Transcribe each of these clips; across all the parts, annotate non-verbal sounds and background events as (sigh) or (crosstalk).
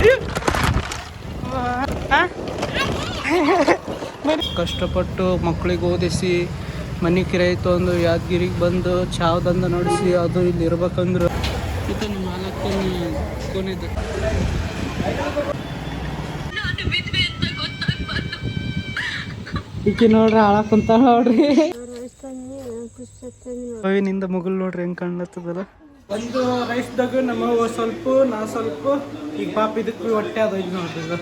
(laughs) ಕಷ್ಟಪಟ್ಟು ಮಕ್ಕಳಿಗೆ ಓದಿಸಿ ಮನೆ ಕಿರಾಯಿ ತೊಗೊಂಡು ಯಾದಗಿರಿಗೆ ಬಂದು ಚಾವ್ದಂದ ನಡೆಸಿ ಅದು ಇಲ್ಲಿ ಇರ್ಬೇಕಂದ್ರೆ. ಇದು ನಿಮ್ಮ ಮಾಲಕ್ಕನ ಕೊನೆದು ಈಕಿ ನೋಡ್ರಿ ಕುಂತಾಳ ನೋಡ್ರಿ. ಅವಿನಿಂದ ಮುಗುಲ್ ನೋಡ್ರಿ ಹೆಂಗ್ ಕಾಣ್ಲತ್ತದಲ್ಲ. ಒಂದು ರೈಸ್ದಾಗ ನಮ್ಮ ಸ್ವಲ್ಪ ನಾ ಸ್ವಲ್ಪ ಈಗ ಪಾಪ ಇದಕ್ಕೆ ಹೊಟ್ಟೆ ಅದು ಈಗ ನೋಡ್ರಿ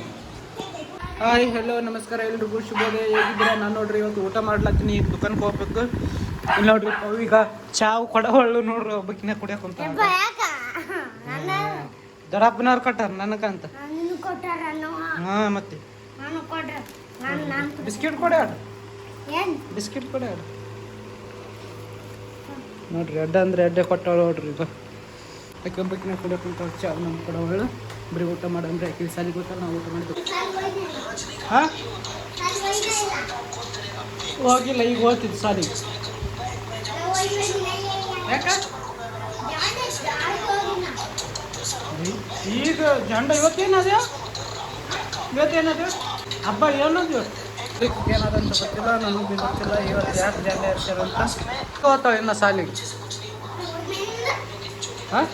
ಹಾಯ್ ಹಲೋ ನಮಸ್ಕಾರ ಎಲ್ರಿಗೂ ಶುಭೋದಯ. ಹೇಗಿದ್ದೀರಾ? ನಾನು ನೋಡ್ರಿ ಇವತ್ತು ಊಟ ಮಾಡ್ಲತ್ತೀನಿ ಈಗ ದುಕಾನ್ಗೆ ಹೋಗ್ಬೇಕು. ಇಲ್ಲಿ ನೋಡ್ರಿ ಈಗ ಚಾವ್ ಕೊಡವಳ್ಳು ನೋಡ್ರಿ ಒಬ್ಬಕಿನ ಕುಡಿಯಕ್ ಅಂತ ದೊಡ್ಡಪ್ಪನವ್ರು ಕೊಟ್ಟಾರ ನನಗಂತ ಹಾ ಮತ್ತೆ? ಬಿಸ್ಕಿಟ್ ಕೊಡ್ಯಾಡ್ರಿ ಬಿಸ್ಕಿಟ್ ಕೊಡ್ಯಾಡ ನೋಡ್ರಿ, ಅಡ್ಡ ಅಂದ್ರೆ ಅಡ್ಡೆ ಕೊಟ್ಟಾಳ ನೋಡ್ರಿ ಈಗ ಆಕೆ ಕೂಡ ಕುಂತ ಹಚ್ಚಿ ಅವ್ರು ನಮ್ಗೆ ಕೊಡೋವಳು ಬರೀ ಊಟ ಮಾಡಂದ್ರೆ ಆಕೆ ಸಾಲಿಗೆ ಗೊತ್ತಲ್ಲ ನಾವು ಊಟ ಮಾಡಿದ್ವಿ ಹಾ? ಹೋಗಿಲ್ಲ, ಈಗ ಓದ್ತಿದ್ದು ಸಾಲಿಗೆ. ಈಗ ಜಂಡ ಇವತ್ತೇನದ ಇವತ್ತೇನದ ಹಬ್ಬ ಏನದು ಏನದಂತ ಗೊತ್ತಿಲ್ಲ ನನಗೆ ಗೊತ್ತಿಲ್ಲ ಇವತ್ತು ಯಾಕೆ ಜಂಡ ಇರ್ತಾರ ಅಂತ ಹೋಗ್ತಾವ ಇನ್ನು ಸಾಲಿಗೆ. ಹಾಂ?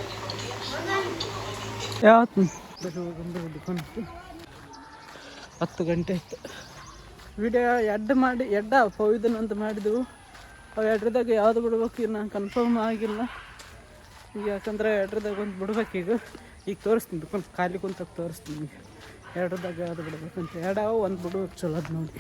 ಯಾವತ್ತು? ಹತ್ತು ಗಂಟೆ ಆಯ್ತು. ವಿಡಿಯೋ ಎಡ್ ಮಾಡಿ ಎಡ್ಡ ಪವಿದನ ಅಂತ ಮಾಡಿದೆವು. ಅವು ಎಡ್ರದಾಗ ಯಾವ್ದು ಬಿಡ್ಬೇಕು ಇನ್ನು ಕನ್ಫರ್ಮ್ ಆಗಿಲ್ಲ. ಈಗ ಯಾಕಂದ್ರೆ ಎಡ್ರದಾಗ ಒಂದು ಬಿಡ್ಬೇಕು ಈಗ. ಈಗ ತೋರಿಸ್ತೀನಿ ಖಾಲಿ ಕುಂತ ತೋರಿಸ್ತೀನಿ ಈಗ ದಗ ಯಾವ್ದು ಬಿಡಬೇಕಂತ. ಎರಡಾವ ಒಂದು ಬಿಡು ಚಲೋ ಅದು ನೋಡಿ.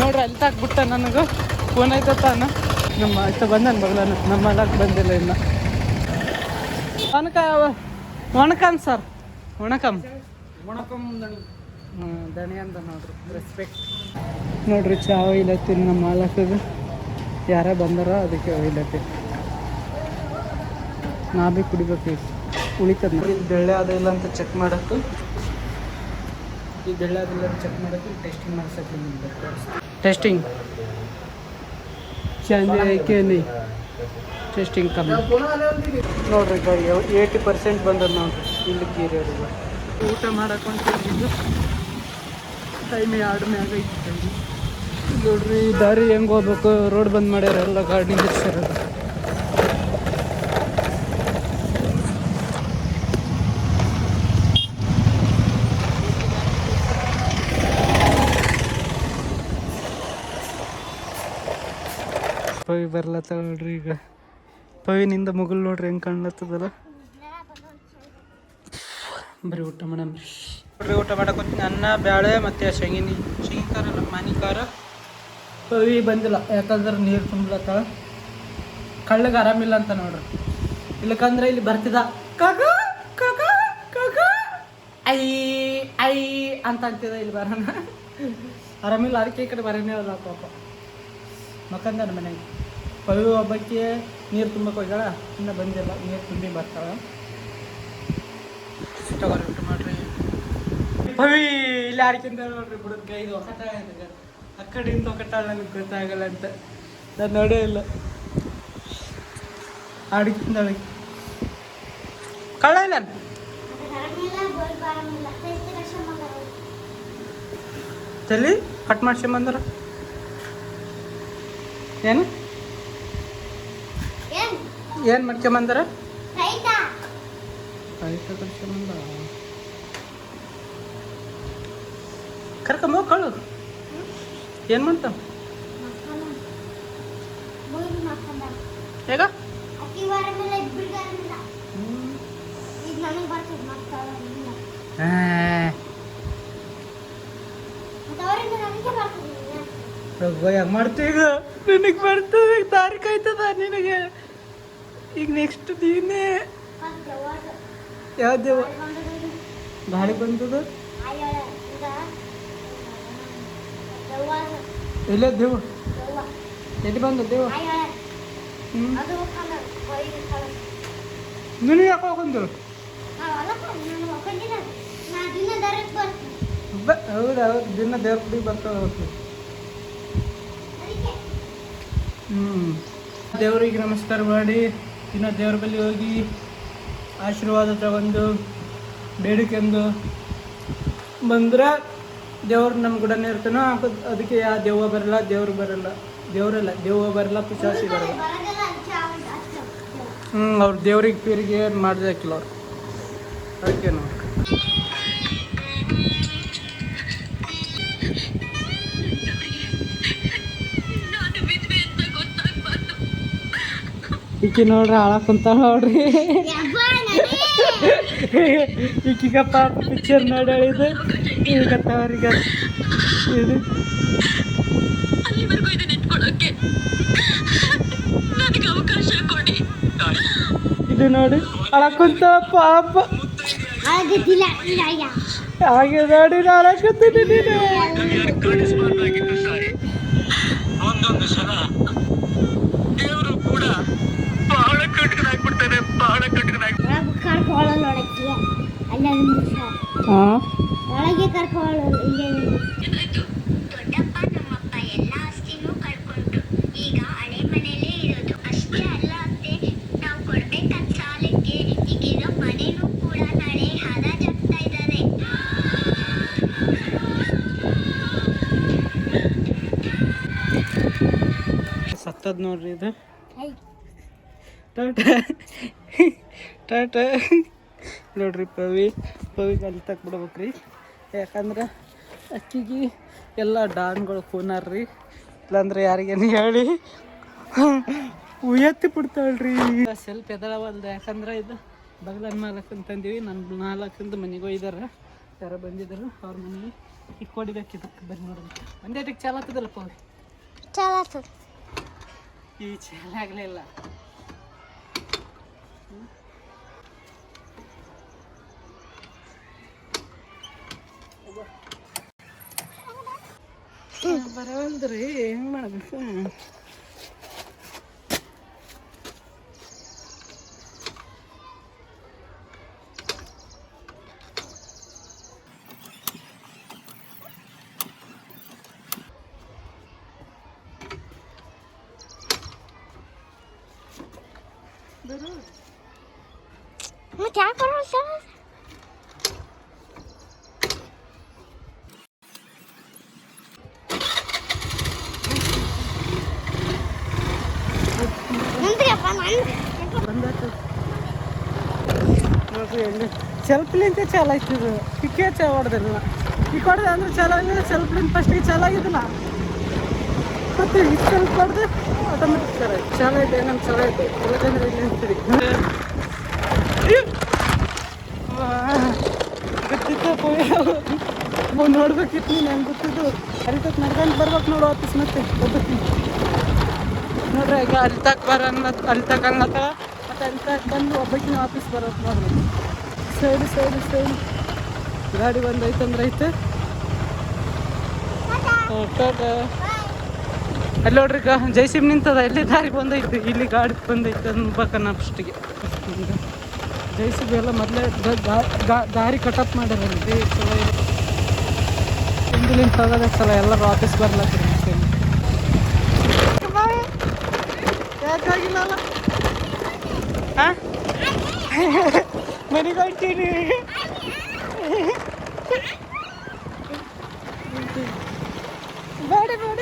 ನೋಡ್ರಿ ಅಲ್ಲಿ ತಾಕ್ ಬಿಟ್ಟ ನನಗೆ. ಫೋನ್ ಆಯ್ತ ತಾನ. ನಮ್ಮ ಇಷ್ಟ ಬಂದನ್ ಬಗ್ಲಾನ ನಮ್ಮ ಅಲ್ಲಕ್ಕೆ ಬಂದಿಲ್ಲ ಇನ್ನು. ಒಣಕ ಒಣಕಮ್ ಸರ್. ವಣಕಂ ಹ್ಞೂ ದಣಿ. ಅಂತ ನೋಡ್ರಿ. ರೆಸ್ಪೆಕ್ಟ್ ನೋಡ್ರಿ ಚಾವ ಇಲ್ಲ ನಮ್ಮ ಮಾಲಕಗೆ. ಯಾರ ಬಂದಾರ ಅದಕ್ಕೆ ಒಯ್ಲತ್ತೀನಿ ನಾ ಭೀ ಕುಡಿಬೇಕು ಉಳಿತದ ಇದು ಬೆಳ್ಳೆ ಅದ ಇಲ್ಲ ಅಂತ ಚೆಕ್ ಮಾಡಕ್ಕೆ? ಈ ಬೆಳ್ಳೆ ಅದಿಲ್ಲ ಅಂತ ಚೆಕ್ ಮಾಡಕ್ಕೆ ಟೆಸ್ಟಿಂಗ್ ಮಾಡ್ಸಕ್ಕೆ ಟೆಸ್ಟಿಂಗ್ ಚಂದ ನೀ. ಟೆಸ್ಟಿಂಗ್ ಕಮ್ಮಿ. ನೋಡ್ರಿ ಗಾಡಿ ಏಯ್ಟಿ ಪರ್ಸೆಂಟ್ ಬಂದದ ನೋಡ್ರಿ ಇಲ್ಲಿ ಕೀರಿಯವ್ರಿಗೆ ಊಟ ಮಾಡಕ್ಕೆ ಟೈಮ್ ಎರಡು ಮ್ಯಾಗ ನೋಡ್ರಿ, ದಾರಿ ಹೆಂಗೆ ಹೋಗ್ಬೇಕು? ರೋಡ್ ಬಂದ್ ಮಾಡ್ಯಾರ, ಎಲ್ಲ ಗಾಡಿ ಪವಿ ಬರ್ಲತ್ತ ನೋಡ್ರಿ ಈಗ. ಪವಿನಿಂದ ಮುಗುಲ್ ನೋಡ್ರಿ, ಹೆಂಗೆ ಕಾಣ್ಲತ್ತದಲ್ಲ? ಬರೀ ಊಟ ಮಾಡಮ್ರಿ ನೋಡ್ರಿ, ಊಟ ಮಾಡಕ್ಕೆ ಅನ್ನ, ಬ್ಯಾಳೆ ಮತ್ತೆ ಶೇಂಗಿನಿ ಶೇಂಗಿ ಖಾರ ಅಲ್ಲ ಮಾನಿ ಖಾರ. ಪವಿ ಬಂದಿಲ್ಲ, ಯಾಕಂದ್ರೆ ನೀರು ತುಂಬಲಕ್ಕ. ಕಳ್ಳಗೆ ಆರಾಮಿಲ್ಲ ಅಂತ ನೋಡ್ರಿ. ಇಲ್ಲಕಂದ್ರೆ ಇಲ್ಲಿ ಬರ್ತಿದ ಕಗ ಕಗ ಕಗ ಐ ಐ ಅಂತ ಅಂತಿದ ಇಲ್ಲಿ ಬರೋಣ. ಆರಾಮಿಲ್ಲ, ಅದಕ್ಕೆ ಈ ಕಡೆ ಬರೋನೇ ಅಲ್ಲ ಪಾಪ. ಮಕ್ಕಂದ ಮನೆಗೆ. ಪವಿ ಹಬ್ಬಕ್ಕೆ ನೀರು ತುಂಬಕ್ಕೆ ಹೋಗ್ಯಾಳ, ಇನ್ನೂ ಬಂದಿಲ್ಲ, ನೀರು ತುಂಬಿ ಬರ್ತಾಳ. ಮಾಡ್ರಿ. ಪವಿ, ಇಲ್ಲಿ ಆಡ್ಕಿಂತ ನೋಡ್ರಿ ಬಿಡೋದು ಕೈದು ಒಕ್ಕಟ ಆ ಕಡೆಯಿಂದ ಒಕ್ಕಟಾಳ ನನಗೆ ಗೊತ್ತಾಗಲ್ಲ ಅಂತ. ನಾನು ನೋಡೇ ಇಲ್ಲ. ಆಡಿಕಿಂದಳಿ ಕಳ್ಳ ಇಲ್ಲ ತಲಿ ಕಟ್ ಮಾಡ್ಸ್ಕೊಂಬಂದ್ರ. ಏನು? ಏನು? ಮಾಡ್ಕೊಂಬಂದ್ರ? ಕರ್ಕೊಂಬ ಕಳು ಏನು ಮಾಡ್ತಾವ ಹೇಗ? ನಿನಗ್ ಮಾಡ್ತೀವಿ ಈಗ? ನಿನಗೆ ಬರ್ತದೆ ಈಗ ದಾರಿ ಕಾಯ್ತದ ನಿನಗೆ? ಈಗ ನೆಕ್ಸ್ಟ್ ನೀನೇ ಯಾವ ದೇವ ಗಾಳಿ ಬಂದದ ಎಲ್ಲೇ ದೇವ ಎಲ್ಲಿ ಬಂದು ದೇವ ನಿನಗೆ ಯಾಕೆ ಹೋಗಂದ್ರು ಹೌದು ಹೌದು. ದಿನ ದೇವ್ರ ಕುಡಿ ಹೋಗ್ತೀವಿ ಹ್ಞೂ ದೇವರಿಗೆ ನಮಸ್ಕಾರ ಮಾಡಿ ಇನ್ನು ದೇವ್ರ ಬಳಿ ಹೋಗಿ ಆಶೀರ್ವಾದ ತಗೊಂಡು ಬೇಡಿಕೆಂದು ಬಂದ್ರೆ ದೇವ್ರು ನಮ್ಮ ಗುಡನೇ ಇರ್ತಾನೋ ಅದಕ್ಕೆ ಯಾವ ದೇವ ಬರಲ್ಲ ದೇವ್ರು ಬರಲ್ಲ. ದೇವರಲ್ಲ ದೇವ ಬರಲ್ಲ ಪಿಶಾಸಿ ಬರಲ್ಲ. ಹ್ಞೂ ಅವ್ರು ದೇವ್ರಿಗೆ ಪೀರಿಗೆ ಮಾಡ್ದಾಕಿಲ್ಲ ಅವ್ರು. ಅದಕ್ಕೆ ನೋಡಿ ಈಕಿ ನೋಡ್ರಿ ಹಾಳಾಕ್ ಕುಂತ ನೋಡ್ರಿ. ಈಕಿಗಪ್ಪ ಪಾಪ ಪಿಕ್ಚರ್ ನೋಡಿ ಹೇಳಿದ್ದು. ಈಗ ತವರಿಗೆ ಇದು ಅಲ್ಲಿವರೆಗೂ ಇದನ್ನ ಇಟ್ಕೊಳ್ಳೋಕೆ ನನಗೆ ಅವಕಾಶ ಕೊಡಿ ಇದು ನೋಡಿ ಅಳಕುಂತ ಪಾಪ ಆಗುದಿಲ್ಲ ಹಾಗೆ ನೋಡಿ ಅಳಕುತ್ತೀನಿ ನೀನು ಒಂದೊಂದು ಸಲ ದೇವರು ಕೂಡ ಬಹಳ ಕಟ್ಕನಾಗ್ಬಿಡ್ತಾನೆ ಬಹಳ ಕಟ್ಕನಾಗ್ ಕರ್ಕೊಳ್ಳೋ ನೋಡಕ್ಕೆ ಅಲ್ಲ ನಿಮಿಷ ಹಾಂ ಒಳಗೆ ಕರ್ಕೊಳ್ಳೋ ಏನಾಯ್ತು ದೊಡ್ಡಪ್ಪ ನಮ್ಮಪ್ಪ ಎಲ್ಲ ಆಸ್ತಿನೂ ಕಳ್ಕೊಂಡ್ರು. ಈಗ ಹಳೆ ಮನೇಲೇ ಇರೋದು. ಅಷ್ಟೇ ಅಲ್ಲ ಅತ್ತೆ ನಾವು ಕೊಡ್ಬೇಕಂತ ಸಾಲಕ್ಕೆ ಈಗಿರೋ ಮನೇನೂ ಕೂಡ ನಾಳೆ ಹರಾಜಾಗ್ತಾ ಇದ್ದಾರೆ ಸತ್ತದ್ ನೋಡ್ರಿ ಇದು. ಟಾಟಾ. ಟಾಟಾ. ನೋಡ್ರಿ ಪವಿ. ಪವಿ ಅಲ್ಲಿ ಬಿಡ್ಬೇಕ್ರಿ ಯಾಕಂದ್ರೆ ಅಕ್ಕಿಗೆ ಎಲ್ಲ ಡಾನ್ಗಳು ಕೂನಾರ್ರಿ ಇಲ್ಲಾಂದ್ರೆ ಯಾರಿಗೇನು ಹೇಳಿ. ಉಯತ್ತಿ ಬಿಡ್ತಾಳ್ರಿ. ಸ್ವಲ್ಪ ಎದಳವಲ್ದು ಯಾಕಂದ್ರೆ ಇದು ಬಗ್ಲನ್ ಮಾಲಕ್ ಅಂತಂದೀವಿ. ನನ್ನ ನಾಲ್ಕಂದು ಮನೆಗೆ ಒಯ್ದಾರ ಯಾರು ಬಂದಿದ್ರು ಅವ್ರ ಮನೆಗೆ ಈಗ ಕೊಡಿಬೇಕು ಇದಕ್ಕೆ ಬನ್ನಿ ನೋಡ್ರಿ ಒಂದೇ ಚಾಲ ಆಗ್ತದಲ್ಲ ಪವಿ ಈ ಚಾಲ ಆಗಲಿಲ್ಲ ಬರವಲ್ದ್ರಿ? ಹೆಂಗ್ ಮಾಡ್ಬೇಕು ಮತ್ತೆ ಯಾಕೆ ಬರೋಲ್ಲ ಸರ್ ನಂದ್ರಿಯಪ್ಪ ನಂದ್ರಿ ಬಂದಾತು ನೋಡ್ರಿ ಎಣ್ಣೆ ಸೆಲ್ಫ್ಲಿಂತ ಚಾಲ ಆಯ್ತಿದು ಪಿಕ್ಕೇ ಚಾ ಹೊಡೆದಿಲ್ಲ ಈ ಹೊಡೆದ ಅಂದ್ರೆ ಚಲೋ ಆಗಿಲ್ಲ ಸೆಲ್ಫ್ಲಿಂದ ಫಸ್ಟಿಗೆ ಚಲೋ ಆಗಿದ್ದಿಲ್ಲ ಮತ್ತೆ ಈ ಸೆಲ್ಫ್ ಹೊಡೆದು ಆಟೋಮೆಟಿಕ್ ಚಲೋ ಆಯ್ತು. ಚಲೋ ಐತೆ ಏನಂತ ಚಲೋ ಇದೆ ಇಲ್ಲದಂದ್ರೆ ಇಲ್ಲಿ ಅಂತೀರಿ ಗೊತ್ತಿತ್ತು ನೋಡ್ಬೇಕಿತ್ತು ನೀನು ಗೊತ್ತಿದ್ದು ಅರಿತಕ್ಕೆ ನಡ್ಕೊಂಡು ಬರ್ಬೇಕು ನೋಡು ವಾಪಸ್ ಮತ್ತೆ. ಒಬ್ಬಕ್ಕೆ ನೋಡ್ರಿ, ಈಗ ಅಲ್ಲಿ ತಕ್ಕ ಬರ ಅಲ್ಲಿ ತಕ್ಕ ಅನ್ನತ್ತ ಮತ್ತೆ ಅಲ್ಲಿ ತಕ್ಕ ಬಂದು ಒಬ್ಬಕಿನ ವಾಪಸ್ ಬರೋದು ನೋಡ್ರಿ. Side side side. ಗಾಡಿ ಬಂದೈತೆ ಅಂದ್ರೆ ಐತೆ. ಅಲ್ಲಿ ನೋಡ್ರಿ, ಈಗ ಜೈಸಿಮ್ ನಿಂತದ? ಎಲ್ಲಿ ದಾರಿ ಬಂದೈತಿ? ಇಲ್ಲಿ ಗಾಡಿ ಬಂದೈತೆ ಅನ್ಬೇಕನ್ನ ಫಸ್ಟಿಗೆ ಜೈಸಿಬಿ ಎಲ್ಲ ಮೊದಲೇ ದಾರಿ ಕಟಪ್ ಮಾಡ್ಯಾರ ಅಲ್ಲಿ ಚಲೋ ಚಲೋ ಎಲ್ಲರೂ ವಾಪಸ್ ಬರ್ಲತ್ತೀರಿ ಯಾಕಾಗಿಲ್ಲ (laughs) ಮನೆಗೆ ಹೊಂಟೀನಿ ಬೇಡ ಬೇಡ.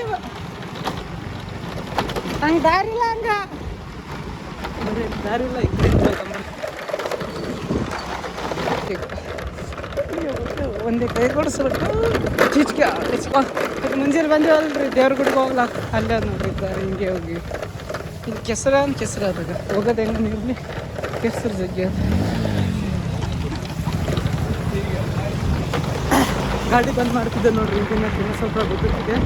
ಹಂಗೆ ದಾರಿ ಇಲ್ಲ ಹಂಗ ದಾರಿ ಇಲ್ಲ. ಒಂದೇ ಕೈ ಕೊಡಿಸ್ಬೇಕು. ಚಿಚ್ಕ ಚಿಚ್ಕೊ. ಮುಂಜಾನೆ ಬಂದೇವಲ್ರಿ ದೇವ್ರ ಗುಡಿಗೆ ಹೋಗ್ಲಾ. ಅಲ್ಲೇ ಅದ್ ನೋಡ್ರಿ ದಾರಿ ಹಿಂಗೆ ಹೋಗಿ. ಇಲ್ಲಿ ಕೆಸರ ಅಂತ ಅದಾಗ ಹೋಗೋದು ಹೆಂಗ ನೀರಲ್ಲಿ ಕೆಸರು ಜಗ್ಗಿ ಅದು. ಗಾಡಿ ಬಂದ್ ಮಾಡ್ತಿದ್ದೆ ನೋಡ್ರಿ ಇದನ್ನ ಇನ್ನೂ ಸ್ವಲ್ಪ ಗೊತ್ತಿದೆ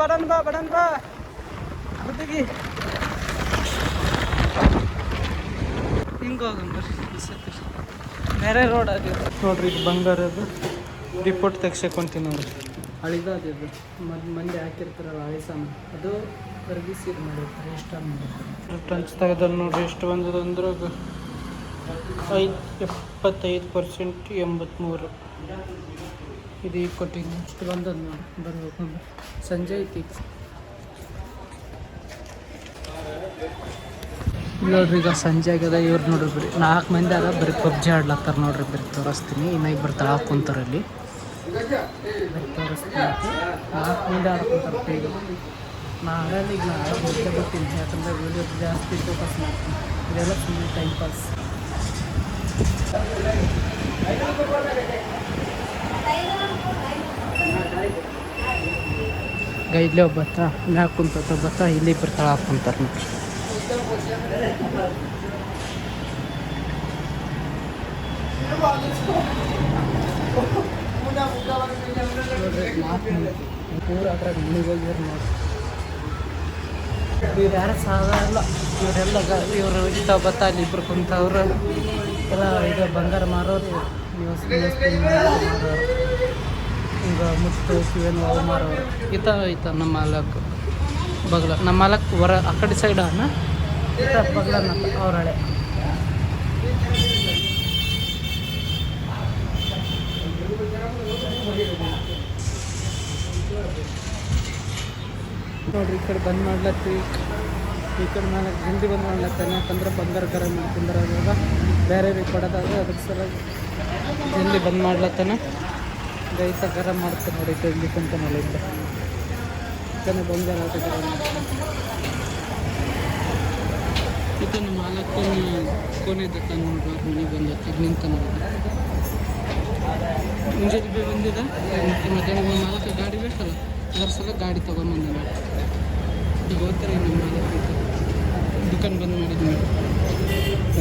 ಬಡನ್ ಬಾ ಬಡನ್ ಬಾ. ಬುದ್ಧಿಗಿ. ಹಿಂಗೆ ಬೇರೆ ರೋಡ್ ಆಗಿದೆ. ನೋಡ್ರಿ, ಇದು ಬಂಗಾರದು ರಿಪೋರ್ಟ್ ತೆಗ್ಸಕೊಂತೀನಿ ನೋಡ್ರಿ. ಹಳಿದ ಅದು ಇದು ಮದ್ ಹಾಕಿರ್ತಾರಲ್ಲ ಹಳೆ ಸಾಮಾನು ಅದು ಕರಗಿಸಿ ಇದು ಮಾಡಿರ್ತಾರೆ ಇಷ್ಟ ಮಾಡಿರ್ತಾರೆ. ಟಂಚ್ ತೆಗೆದಲ್ಲಿ ನೋಡಿರಿ ಎಷ್ಟು ಬಂದದ ಅಂದ್ರೆ ಐದು ಎಪ್ಪತ್ತೈದು ಪರ್ಸೆಂಟ್ ಎಂಬತ್ತ್ಮೂರು ಇದು ಈಗ ಕೊಟ್ಟಿನಿ ಎಷ್ಟು ಬಂದದ ನೋಡಿ ಬರ್ಬೇಕು ಸಂಜೆ ಐತಿ ನೋಡ್ರಿ ಈಗ ಸಂಜೆ ಆಗ್ಯದ ಇವ್ರು ನೋಡ್ರಿ ಬರೀ ನಾಲ್ಕು ಮಂದಿ ಅದ ಬರೀ ಪಬ್ಜಿ ಆಡ್ಲತ್ತಾರ ನೋಡ್ರಿ ಬರೀ ತೋರಿಸ್ತೀನಿ. ಇನ್ನ ಬರ್ತಾಳೆ ತಳ ಕುಂತಾರ ಅಲ್ಲಿ. ಬರೀ ತೋರಿಸ್ತೀನಿ ನಾಲ್ಕು ಮಂದಿ ಆಡ್ಕೊಂತಾರ ಈಗ ನಾ ಆಡಲ್ಲ ಈಗ ನಾ ಆಡೋದು ಮುದ್ದೆ ಬರ್ತೀನಿ ಯಾಕಂದ್ರೆ ವೀಡಿಯೋ ಜಾಸ್ತಿ ಫೋಕಸ್ ಮಾಡ್ತೀನಿ ಇದೆಲ್ಲ ಸುಮ್ಮನೆ ಟೈಮ್ ಪಾಸ್ ಗೈಡ್ಲೇ ಒಬ್ಬತ್ತ ಮ್ಯಾಗ ಕುಂತ ಒಬ್ಬತ್ತ ಇಲ್ಲಿ ಇಬ್ಬರು ತಳ ಹಾಕೊಂತಾರೆ ನೋಡ್ರಿ ಪೂರ ಅದ್ರಾಗ ಮನೆಗೆ ನೋಡಿ ಇವ್ರು ಯಾರು ಸಾಧಾರಣ ಇವರೆಲ್ಲ ಇವರು ಇಷ್ಟ ಬತ್ತ ಅಲ್ಲಿ ಇಬ್ರು ಕುಂತವ್ರು ಎಲ್ಲ ಇದು ಬಂಗಾರ ಮಾರೋರು ಈಗ ಮುತ್ತು ಕಿವೇನು ಅವು ಮಾರೋರು ಈತ ಐತ ನಮ್ಮ ಮಾಲಕ್ ಬಗ್ಲ ನಮ್ಮ ಮಾಲಕ್ ಹೊರ ಆ ಕಡೆ ಸೈಡ್ ಅನ್ನ ಈತ ಬಗ್ಲ ಅವ್ರ ಹಳೆ ನೋಡ್ರಿ, ಈ ಕಡೆ ಬಂದ್ ಮಾಡ್ಲತ್ತಿ. ಈ ಕಡೆ ಮೇಲೆ ಜಲ್ದಿ ಬಂದ್ ಮಾಡ್ಲತ್ತಾನೆ ಯಾಕಂದ್ರೆ ಬಂಗಾರ ಕರ ಇವಾಗ ಬೇರೆ ಕೊಡೋದಾಗ ಅದಕ್ಕೆ ಸಲುವಾಗಿ ಜಲ್ದಿ ಬಂದ್ ಮಾಡ್ಲತ್ತಾನೆ. ರೈತ ಗರಂ ಮಾಡ್ತಾನೆ ನೋಡಿ ಇಲ್ಲಿ ಕುಂತ ಇದ್ದ ಇದನ್ನ ಬಂಗಾರ ಗರಂ ಇದನ್ನು ಮಾಲಕ್ಕನ ಕೋನೆ ದತ್ತ ನೋಡ್ರಿ ಮನೆಗೆ ಬಂದತ್ತ ನಿಂತ ಮುಂಜಾನೆ ಬಂದಿದೆ. ಮತ್ತೆ ಮಧ್ಯಾಹ್ನ ಮಾಲಕ ಗಾಡಿ ಬೇಕಲ್ಲ, ಅದರ ಸಲ ಗಾಡಿ ತೊಗೊಂಬಂದ ಈಗ ಹೋಗ್ತಾರೆ ನಮ್ಮ ದುಕಾನ್ ಬಂದ್ ಮಾಡಿದ್ವಿ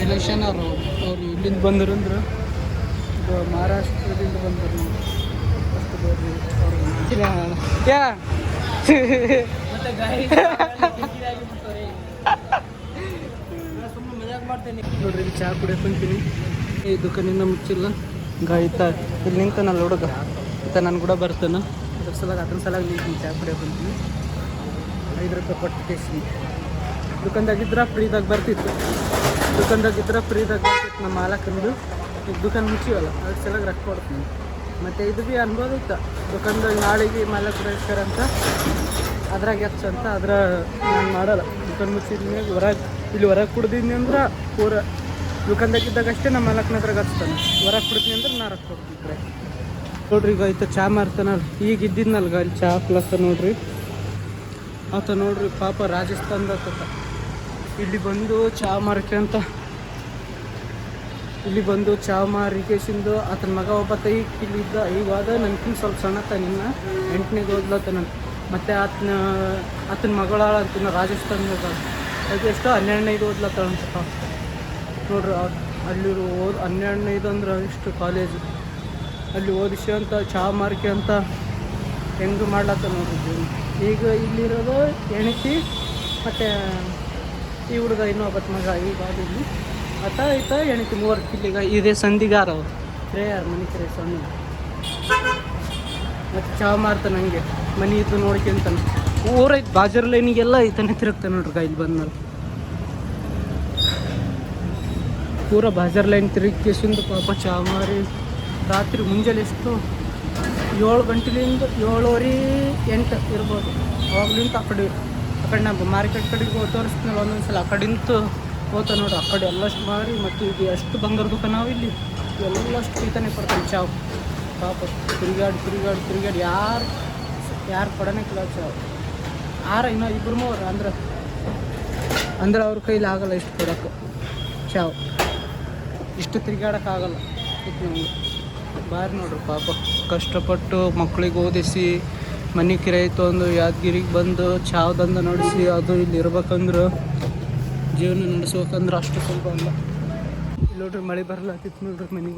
ಎಲೆಕ್ಷನ್ ಅವರು ಅವರು ಇಲ್ಲಿಂದ ಬಂದರು ಅಂದ್ರೆ. ಮಹಾರಾಷ್ಟ್ರದಿಂದ ಬಂದರು. ನೋಡ್ರಿ, ಇಲ್ಲಿ ಚಹಾ ಕುಡಿಯಕ್ಕೆ ಕುಂತೀನಿ. ಈ ದುಕಾನಿಂದ ಮುಚ್ಚಿಲ್ಲ. ಗಾಯಿತ ಇಲ್ಲಿ ನಿಂತಾನಲ್ಲ ಹುಡುಗ ಈತ ನಾನು ಕೂಡ ಬರ್ತಾನೆ. ಅದ್ರ ಸಲ ಅದ್ರ ಸಲ ನಿಂತೀನಿ ಚಹಾ ಕುಡಿಯಕ್ಕೆ ಕುಂತೀನಿ. ಐದು ರೂಪಾಯಿ ಕೊಟ್ಟು ಕೇಸಿ ದುಕಾನ್ದಾಗಿದ್ರೆ ಫ್ರೀದಾಗ ಬರ್ತಿತ್ತು. ದುಕಾನ್ದಾಗಿದ್ರೆ ಫ್ರೀದಾಗ ಬರ್ತಿತ್ತು ನಮ್ಮ ಮಾಲಕಂದು. ಈಗ ದುಕಾನ್ ಮುಚ್ಚಿವಲ್ಲ, ಅದ್ರ ಸಲಾಗ ರೊಕ್ಕ ಕೊಡ್ತೀನಿ. ಮತ್ತು ಇದು ಭೀ ಅನ್ಬೋದು ಇತ್ತು ದುಕಾನ್ದಾಗ ನಾಳೆಗೆ ಮಾಲಕ್ ರೇಸ್ಕರ್ ಅಂತ, ಅದ್ರಾಗ ಹೆಚ್ಚು ಅಂತ ಅದ್ರ ನಾನು ಮಾಡಲ್ಲ. ದುಕಾನ್ ಮುಚ್ಚಿದ್ಮೇಲೆ ಹೊರಗೆ, ಇಲ್ಲಿ ಹೊರಗೆ ಕುಡ್ದಿದ್ನಿ ಅಂದ್ರೆ ಪೂರ ದುಕಾನ್ದಾಗಿದ್ದಾಗ ಅಷ್ಟೇ ನಮ್ಮ ಮಾಲಕ್ನ ಹತ್ರ ಹಚ್ತಾನೆ. ಹೊರಗೆ ಕುಡ್ತೀನಿ ಅಂದ್ರೆ ನಾ ರೊಕ್ಕ ಕೊಡ್ತೀನಿ. ನೋಡ್ರಿ ಈಗ ಆಯ್ತು ಚಾ ಮಾರ್ತಾನಲ್ಲ ಈಗ ಇದ್ದಿದ್ನಲ್ಗ ಅಲ್ಲಿ ಚಾ ಪ್ಲಸ್ ನೋಡ್ರಿ. ಆತ ನೋಡ್ರಿ ಪಾಪ ರಾಜಸ್ಥಾನದ ಇಲ್ಲಿ ಬಂದು ಚಾ ಅಂತ. ಇಲ್ಲಿ ಬಂದು ಚಾ ಮಾರಿಕೇಶಿಂದು ಆತನ ಮಗ ಒಬ್ಬ ಕೈ ಇಲ್ಲಿ ಇದ್ದ. ಈಗ ಹೋದ ನನ್ಕಿಂತ ಸ್ವಲ್ಪ ಸಣ್ಣತ ನಿನ್ನ. ಎಂಟನೇದು ಓದ್ಲತ್ತ ಮತ್ತೆ ಆತನ ಆತನ ಮಗಳ ಅಂತಿನ ರಾಜಸ್ಥಾನದಾಗ. ಅದು ಎಷ್ಟೋ ಹನ್ನೆರಡನೇದು ಓದ್ಲತ್ತಾಳಂತ ಪಾಪ. ನೋಡ್ರಿ ಅಲ್ಲಿರೋ ಓದ್ ಹನ್ನೆರಡನೇದು ಅಂದ್ರೆ ಇಷ್ಟು ಕಾಲೇಜ್ ಅಲ್ಲಿ ಓದಿಸಿ ಅಂತ ಚಹಾ ಮಾರ್ಕೆ ಅಂತ. ಹೆಂಗೆ ಮಾಡ್ಲತ್ತ ನೋಡಿದ್ವಿ ಈಗ ಇಲ್ಲಿರೋದು ಎಣಿಸಿ ಮತ್ತು ಈ ಹುಡುಗ ಇನ್ನೊಬ್ಬತ್ತು ಮಗ, ಈಗ ಇಲ್ಲಿ ಆತ, ಈತ ಹೆಣತಿ ಮೂವರು ಕಿಲ್ಲಿಗ. ಇದೇ ಸಂಧಿಗಾರ ಅವ್ರು. ಶ್ರೇಯರ್ ಮನೆ ಕರೆ ಸ್ವಾಮಿ. ಮತ್ತು ಚಾ ಮಾಡ್ತಾನೆ ಹಂಗೆ ಮನೆ ಇದ್ದು ನೋಡ್ಕೊಂತಾನೆ. ಊರೈತೆ ಬಾಜರ್ ಲೈನಿಗೆಲ್ಲ ಈತನೇ ತಿರುಗ್ತಾನೆ ನೋಡ್ರಿ ಇಲ್ಲಿ ಬಂದ್ಮೇಲೆ. ಪೂರ ಬಾಜರ್ ಲೈನ್ ತಿರುಗಿಸಿಂದು ಪಾಪ ಚಾವ್ ಮಾರಿ. ರಾತ್ರಿ ಮುಂಜಾನೆ ಎಷ್ಟು ಏಳು ಗಂಟೆಲಿಂದ ಏಳುವರೆ ಎಂಟು ಇರ್ಬೋದು. ಅವಾಗ್ಲಿಂತ ಆ ಕಡೆ ಆ ಕಡೆ ನಮ್ಮ ಮಾರ್ಕೆಟ್ ಕಡೆಗೆ ತೋರಿಸ್ತೀನಲ್ಲ ಒಂದೊಂದು ಸಲ, ಆ ಕಡೆಂತ ಹೋತ ನೋಡು, ಆ ಕಡೆ ಎಲ್ಲಷ್ಟು ಮಾರಿ, ಮತ್ತು ಇದು ಎಷ್ಟು ಬಂಗಾರ ದುಃಖ ನಾವು ಇಲ್ಲಿ? ಎಲ್ಲಷ್ಟು ಈತನೇ ಕೊಡ್ತಾನೆ ಚಾವ್. ಪಾಪ, ತಿರುಗಾಡಿ ತಿರುಗಾಡಿ ತಿರುಗಾಡಿ, ಯಾರು ಯಾರು ಕೊಡೋನೇ ಕಿಲ್ಲ ಚಾವ್. ಆರ ಇನ್ನೂ ಇಬ್ಬರು ಮೂವರು, ಅಂದ್ರೆ ಅಂದ್ರೆ ಅವ್ರ ಕೈಲಿ ಆಗಲ್ಲ ಇಷ್ಟು ಕೊಡೋಕ್ಕೆ ಚಾವ್. ಇಷ್ಟು ತಿರುಗಾಡೋಕ್ಕಾಗಲ್ಲ ಇದು ನಮಗೆ ಬಾರಿ ನೋಡ್ರಿ ಪಾಪ. ಕಷ್ಟಪಟ್ಟು ಮಕ್ಕಳಿಗೆ ಓದಿಸಿ, ಮನೆ ಕಿರಾಯಿ ತೊಗೊಂಡು ಯಾದಗಿರಿಗೆ ಬಂದು ಚಾವ್ದಂದ ನಡೆಸಿ, ಅದು ಇಲ್ಲಿ ಇರ್ಬೇಕಂದ್ರೆ ಜೀವನ ನಡೆಸ್ಬೇಕಂದ್ರೆ ಅಷ್ಟು ಸ್ವಲ್ಪ ಅಲ್ಲ. ಇಲ್ಲಿ ನೋಡ್ರಿ ಮಳೆ ಬರಲಾತಿತ್ತು ನೋಡ್ರಿ, ಮನೆಗೆ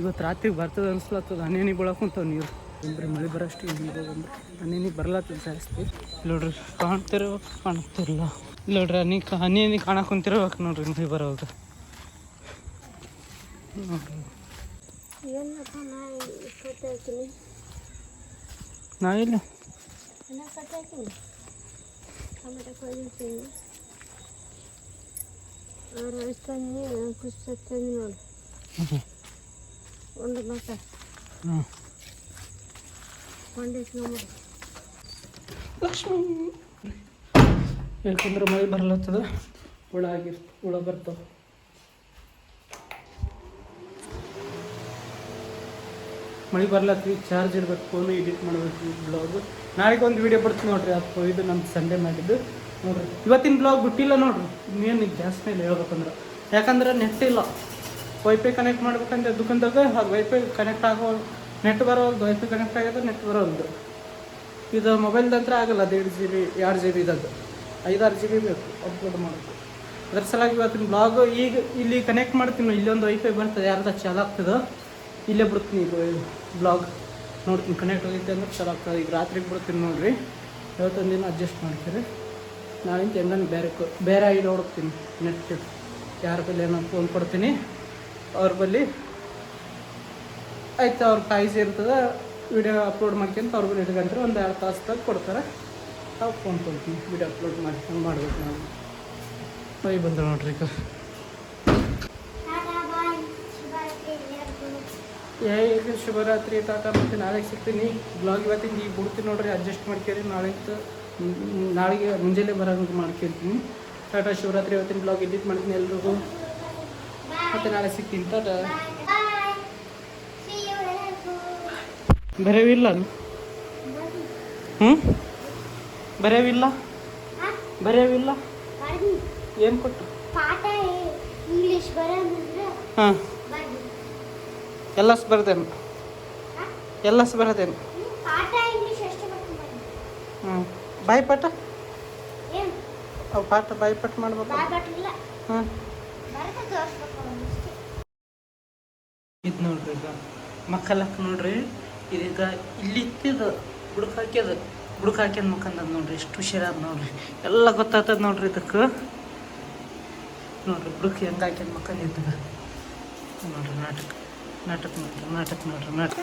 ಇವತ್ತು ರಾತ್ರಿಗೆ ಬರ್ತದೆ ಅನ್ಸ್ಲತ್ತದ ಹನೇನಿ ಬೀಳಕ್ಕಂತಾವ ನೀರು. ಇಲ್ರಿ ಮಳೆ ಬರೋಷ್ಟು ಬಂದ್ರೆ ಹನೇನಿ ಬರ್ಲತ್ತದ ಜಾಸ್ತಿ. ನೋಡ್ರಿ ಕಾಣ್ತಿರೋ ಕಾಣ್ತಿರಲ್ಲ ನೋಡ್ರಿ ಹನಿ ಹನಿ ಹನಿ ಕಾಣಕ್ ಕುಂತಿರ್ಬೇಕು ನೋಡ್ರಿ ಮಳೆ ಬರೋದು. ನೋಡ್ರಿ. ಏನಪ್ಪ ನಾ ಕಟ್ಟಿ ಹಾಕಿನಿ ನಾ ಇಲ್ಲ. ಟೊಮೆಟೊ ರೈಸ್ ಒಂದು ಲಕ್ಷ್ಮಿ. ಯಾಕಂದ್ರೆ ಮಳೆ ಬರ್ಲತ್ತದ? ಹುಳ ಆಗಿರ್ ಹುಳ ಬರ್ತಾವ. ಮಳೆ ಬರ್ಲತ್ತಿ ಚಾರ್ಜ್ ಇರ್ಬೇಕು ಫೋನು ಎಡಿಟ್ ಮಾಡಬೇಕು ಬ್ಲಾಗ್ ನಾಳೆಗೆ ಒಂದು ವೀಡಿಯೋ ಬರ್ತೀನಿ ನೋಡ್ರಿ ಅದು ಇದು ನಮ್ಮ ಸಂಡೆ ಮಾಡಿದ್ದು. ನೋಡ್ರಿ, ಇವತ್ತಿನ ಬ್ಲಾಗ್ ಬಿಟ್ಟಿಲ್ಲ ನೋಡ್ರಿ. ಇನ್ನೇನು ಜಾಸ್ತಿ ಮೇಲೆ ಹೇಳ್ಬೇಕಂದ್ರೆ. ಯಾಕಂದ್ರೆ ನೆಟ್ ಇಲ್ಲ. ವೈಫೈ ಕನೆಕ್ಟ್ ಮಾಡ್ಬೇಕಂತ ದುಕಾನ್ದಾಗ ಅದು ವೈಫೈ ಕನೆಕ್ಟ್ ಆಗೋ ನೆಟ್ ಬರೋದು ವೈಫೈ ಕನೆಕ್ಟ್ ಆಗ್ಯದ ನೆಟ್ ಬರೋದು ಇದು ಮೊಬೈಲ್ದಂತ್ರ ಆಗಲ್ಲ ಎರಡು ಜಿ ಬಿ ಎರಡು ಜಿ ಬಿ ಇದ್ದದ್ದು. ಐದಾರು ಜಿ ಬಿ ಬೇಕು ಅಪ್ಲೋಡ್ ಮಾಡೋದು ಅದರ ಸಲಾಗಿ ಇವತ್ತಿನ ಬ್ಲಾಗ್ ಈಗ ಇಲ್ಲಿ ಕನೆಕ್ಟ್ ಮಾಡ್ತೀನಿ ಇಲ್ಲೊಂದು ವೈಫೈ ಬರ್ತದೆ, ಯಾರ್ದು ಚಾಲು ಆಗ್ತದೆ. ಇಲ್ಲೇ ಬಿಡ್ತೀನಿ ಈಗ ಬ್ಲಾಗ್ ನೋಡ್ತೀನಿ ಕನೆಕ್ಟ್ ಆಗೈತೆ ಅಂದ್ರೆ ಚಲೋ ಆಗ್ತದೆ. ಈಗ ರಾತ್ರಿಗೆ ಬಿಡ್ತೀನಿ ನೋಡಿರಿ. ಇವತ್ತೊಂದು ದಿನ ಅಡ್ಜಸ್ಟ್ ಮಾಡ್ತೀರಿ. ನಾಳಿಂದ ಹೆಂಗನ್ ಬೇರೆ ಬೇರೆ ಐಡಿ ನೋಡ್ತೀನಿ ನೆಟ್ ಯಾರ ಬಲ್ಲಿ ಏನೋ ಫೋನ್ ಕೊಡ್ತೀನಿ. ಅವ್ರ ಬಲ್ಲಿ ಆಯ್ತು, ಅವ್ರ ಪ್ರೈಸ್ ಇರ್ತದೆ. ವಿಡಿಯೋ ಅಪ್ಲೋಡ್ ಮಾಡ್ಕೊಂತ ಅವ್ರ ಬಲ್ಲಿ ಇಟ್ಕೊಂತಾರೆ ಒಂದು ಎರಡು ತಾಸ್ದಾಗ ಕೊಡ್ತಾರೆ. ಅವ್ರು ಫೋನ್ ಕೊಡ್ತೀನಿ ವಿಡಿಯೋ ಅಪ್ಲೋಡ್ ಮಾಡ್ಕೊಂಡು ಮಾಡ್ಬೇಕು ನಾವು. ಬಂದ್ರೆ ಬಂದ ನೋಡ್ರಿ ಈಗ ಟಾಟಾ ಬಾಯ್ ಶುಭರಾತ್ರಿ ಎಲ್ಲರಿಗೂ ಈಗ ಶುಭರಾತ್ರಿ ಟಾಟಾ ಮತ್ತು ನಾಳೆಗೆ ಸಿಗ್ತೀನಿ. ಬ್ಲಾಗ್ ಇವತ್ತಿನ ಈಗ ಬಿಡ್ತೀನಿ ನೋಡ್ರಿ ಅಡ್ಜಸ್ಟ್ ಮಾಡ್ಕೇರಿ ನಾಳೆ ನಾಳೆಗೆ ಮುಂಜಾನೆ ಬರೋಂಗೆ ಮಾಡ್ಕೊಳ್ತೀನಿ. ಟಾಟಾ ಶಿವರಾತ್ರಿ ಇವತ್ತಿನ ಬ್ಲಾಗ್ ಎಡಿಟ್ ಮಾಡ್ತೀನಿ ಎಲ್ರಿಗೂ. ಮತ್ತು ನಾಳೆ ಸಿಗ್ತೀನಿ ಟಾಟಾ ಬರೆಯವಿಲ್ಲ ಬರೆವಿಲ್ಲ? ಹ್ಞೂ ಬರೆಯವಿಲ್ಲ ಬರೆಯವಿಲ್ಲ ಏನು ಕೊಟ್ಟು ಹಾಂ. ಬರ್ನಿ ಎಲ್ಲಸ್ ಬರ್ದೇನು? ಹಾಂ ಎಲ್ಲಸ್ ಬರದೇನು? ಪಾಠ ಇಂಗ್ಲೀಷ್ ಅಷ್ಟೇ ಬರ್ತೀನಿ ಹ್ಞೂ ಬಾಯ್ಪಾಠ? ಏನು? ಅವು ಪಾಠ ಬಾಯ್ಪಾಠ ಮಾಡ್ಬೇಕು. ಬಾಯ್ ಬಟ್ಟಿಲ್ಲ ಹಾಂ ಬರುತ್ತೆ ತೋರಿಸ್ಬೇಕು ಅವನಿಷ್ಟೇ ಇದು ನೋಡ್ರಿ ಈಗ. ಮಕ್ಕಳಕ್ಕೆ ನೋಡ್ರಿ. ಇದೀಗ ಇಲ್ಲಿ ಇತ್ತಿದ ಬುಡಕ್ ಹಾಕ್ಯದ. ಬುಡಕ್ ಹಾಕ್ಯದ ಮಕ್ಕಂದ ನೋಡ್ರಿ. ಎಷ್ಟು ಹುಷಾರಾದ ನೋಡ್ರಿ. ಎಲ್ಲ ಗೊತ್ತಾಗ್ತದ ನೋಡ್ರಿ ಇದಕ್ಕೆ ನೋಡ್ರಿ ಬುಡಕ್ ಹೆಂಗೆ ಹಾಕ್ಯದ ಮಕ್ಕಂದ ಇದ್ದಾಗ ನೋಡ್ರಿ ನಾಟಕ. ನಾಟಕ ಮಾಡ್ರಿ, ನಾಟಕ ನೋಡ್ರಿ ನಾಟಕ.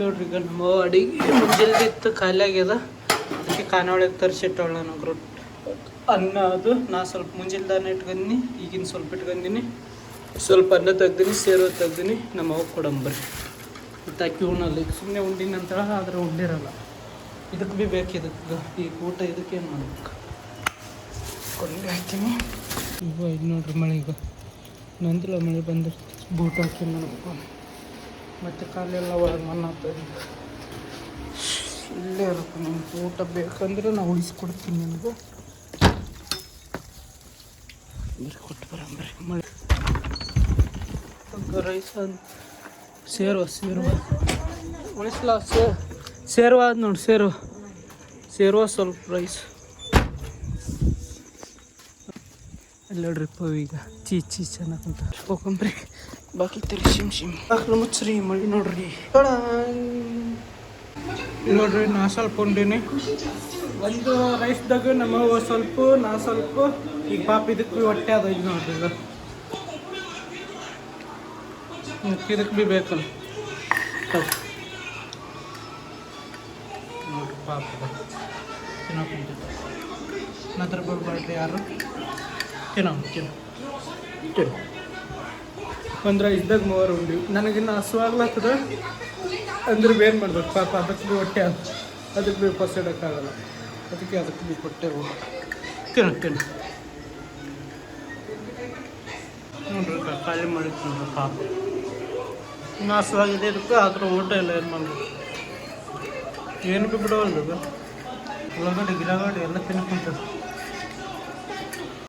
ನೋಡ್ರಿ ಈಗ ನಮ್ಮ ಅಡಿಗೆ ಮುಂಜಾನೆ ಇತ್ತು, ಖಾಲಿ ಆಗ್ಯದ. ಅದಕ್ಕೆ ಖಾನಾವಳಿಗೆ ತರಿಸಿಟ್ಟವಳು ನಾನು ರೊಟ್ಟಿ ಅನ್ನ ಅದು, ನಾ ಸ್ವಲ್ಪ ಮುಂಜಾನೆ ಇಟ್ಕೊಂದಿನಿ, ಈಗಿನ ಸ್ವಲ್ಪ ಇಟ್ಕೊಂಡಿನಿ ಸ್ವಲ್ಪ ಅನ್ನ ತೆಗ್ದೀನಿ, ಸೇರೋ ತೆಗ್ದೀನಿ, ನಮ್ಮ ಅವ್ವ ಕೊಡಂಬರ್ರಿ ಮತ್ತು ಅಕ್ಕಿ ಉಣ್ಣಲ್ಲ, ಈಗ ಸುಮ್ಮನೆ ಉಂಡಿನ ಅಂತ ಆದ್ರೆ ಉಂಡಿರಲ್ಲ. ಇದಕ್ಕೆ ಭೀ ಬೇಕು ಇದಕ್ಕೆ ಈ ಊಟ ಇದಕ್ಕೆ ಏನು ಮಾಡ್ಬೇಕು? ಕೊಂಡೆ ಹಾಕ್ತೀನಿ ಈಗ ಇದು ನೋಡ್ರಿ ಮಳೆ ಈಗ ನಂದಿಲ್ಲ ಮಳೆ ಬಂದಿರ್ತಿ ಬೂಟ್ ಹಾಕಿ ನನಗೆ ಮತ್ತು ಕಾಲೆಲ್ಲ ಒಳಗೆ ಮಣ್ಣಾಗ್ತದೆ ಇಲ್ಲೇ ಇರುತ್ತೆ ನಿಮ್ಗೆ ಊಟ ಬೇಕಂದ್ರೆ ನಾವು ಉಳಿಸ್ಕೊಡ್ತೀನಿ ನಿಮಗೆ. ಬರ್ರಿ, ಕೊಟ್ಟು ಬರಂಬ್ರಿ ಮಳೆ. ರೈಸ್ ಸೇರುವ ಸೇರುವ. ಉಳಿಸ್ಲ, ಸೇ ಸೇರುವ ನೋಡಿ, ಸೇರುವ. ಸೇರುವ ಸ್ವಲ್ಪ ರೈಸ್. ಅಲ್ಲಿ ನೋಡ್ರಿ ಈಗ. ಚೀ ಚೀ ಚೆನ್ನಾಗಿ ಕುಂತ ಹೋಗಂಬ್ರಿ. ಬಾಕಿ ತೆರಿ ಶಿಮ್ ಶಿಮ್. ಬಾಕ್ಲು ಮುಚ್ಚ್ರಿ ಮಳಿ ನೋಡ್ರಿ. ಇಲ್ಲಿ ನೋಡ್ರಿ ನಾ ಸ್ವಲ್ಪ ಉಂಡಿನಿ. ಒಂದು ರೈಸ್ದಾಗ ನಮ್ಮ ಸ್ವಲ್ಪ ನಾ ಸ್ವಲ್ಪ. ಈಗ ಪಾಪ ಇದಕ್ಕೆ ಹೊಟ್ಟೆ ಅದ ಈಗ ನೋಡ್ರಿ ಈಗ ಇದಕ್ಕೆ ಇದಕ್ಕೆ ಭೀ ಬೇಕಲ್ಲ. ನೋಡ್ರಿ ಪಾಪ ತಿನ್ನೋಕೆ ನಂತರ ಬರ್ಬಾರ್ದು ಯಾರು? ತಿನ್ನೋ ಕೆನ ಕೆನ ಅಂದ್ರೆ ಇದ್ದಾಗ ಮೂವರು ಉಂಡಿ. ನನಗಿನ್ನು ಹಸುವಾಗ್ಲತ್ತದ ಅಂದ್ರೆ ಏನು ಮಾಡ್ಬೇಕು. ಪಾಪ ಅದಕ್ಕೆ ಭೀ ಹೊಟ್ಟೆ ಅದಕ್ಕೆ ಭೀ ಪಸಿಡೋಕ್ಕಾಗಲ್ಲ ಅದಕ್ಕೆ ಅದಕ್ಕೆ ಭೀ ಕೊಟ್ಟೆ ಹೋಗ. ತಿನ್ನು ತಿನ್ನು ನೋಡ್ರಿ ಖಾಲಿ ಮಾಡಿತ್ತು ನೋಡ್ರಿ ಪಾಪ. ಇನ್ನು ಹಸುವಾಗಿದೆ ಇದಕ್ಕೆ ಥರ ಊಟ ಇಲ್ಲ ಏನು ಮಾಡ್ಬೇಕು? ಏನು ಭೀ ಬಿಡೋಲ್ಲ ಉಳ್ಳಾಗಡ್ಡೆ ಗಿಡಗಡೆ ಎಲ್ಲ ತಿನ್ಕೊಂತದೆ.